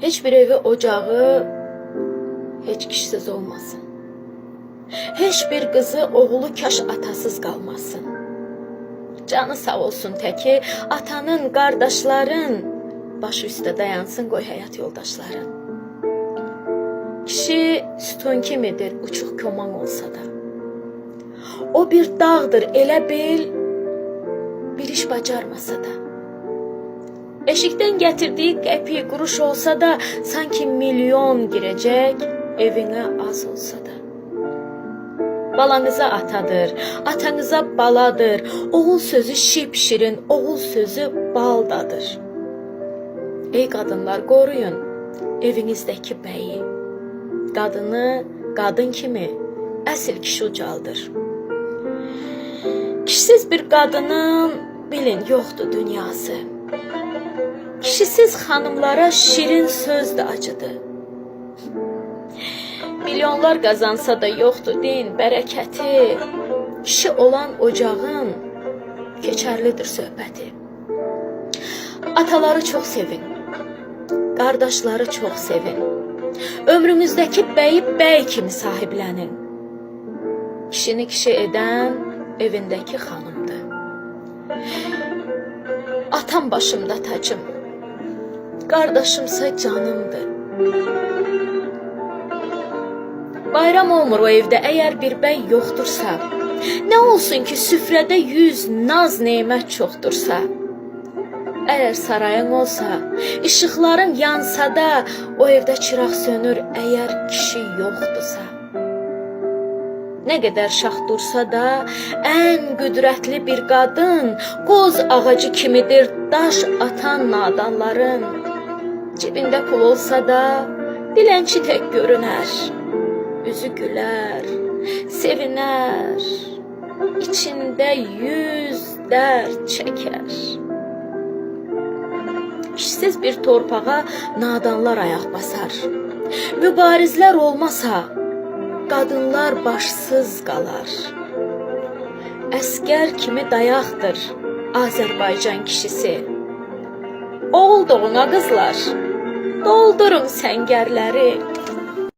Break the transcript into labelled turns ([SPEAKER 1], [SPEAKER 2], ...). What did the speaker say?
[SPEAKER 1] Heç bir evi ocağı heç kişisiz olmasın. Heç bir qızı oğlu kaş atasız qalmasın. Canı sağ olsun təki atanın, qardaşların başı üstə dayansın qoy həyat yoldaşların. Kişi sütun kimidir uçuq koman olsa da. O bir dağdır elə bil bir iş bacarmasa da. Eşikten getirdiği qəpik quruş olsa da sanki milyon girecek evine az olsa da. Balanıza atadır, atanıza baladır. Oğul sözü şipşirin, oğul sözü baldadır. Ey kadınlar koruyun evinizdeki beyi. Kadını kadın kimi əsl kişi ucaldır. Kişisiz bir kadının bilin yoktu dünyası. Kişisiz xanımlara şirin söz də acıdı. Milyonlar qazansa da yoxdur din, bərəkəti. Kişi olan ocağın keçərlidir söhbəti. Ataları çox sevin. Qardaşları çox sevin. Ömrünüzdəki bəyi bəy kimi sahiblənin. Kişini kişi edən evindəki xanımdır. Atam başımda tacım. Qardaşımsa canımdır. Bayram olmur o evdə əgər bir bəy yoxdursa. Nə olsun ki, süfrədə yüz naz nemət çoxdursa. Əgər sarayın olsa, işıqların yansa da, o evdə çıraq sönür əgər kişi yoxdursa. Nə qədər şax dursa da, ən qüdrətli bir qadın qoz ağacı kimidir daş atan nadanların. Cibində pul olsa da, dilənçi tək görünər. Üzü gülər, sevinər. İçində yüz dərd çəkər. Kişisiz bir torpağa nadanlar ayaq basar. Mübarizlər olmasa, qadınlar başsız qalar. Əskər kimi dayaqdır Azərbaycan kişisi. Oldu ona qızlar. Doldurun səngərləri.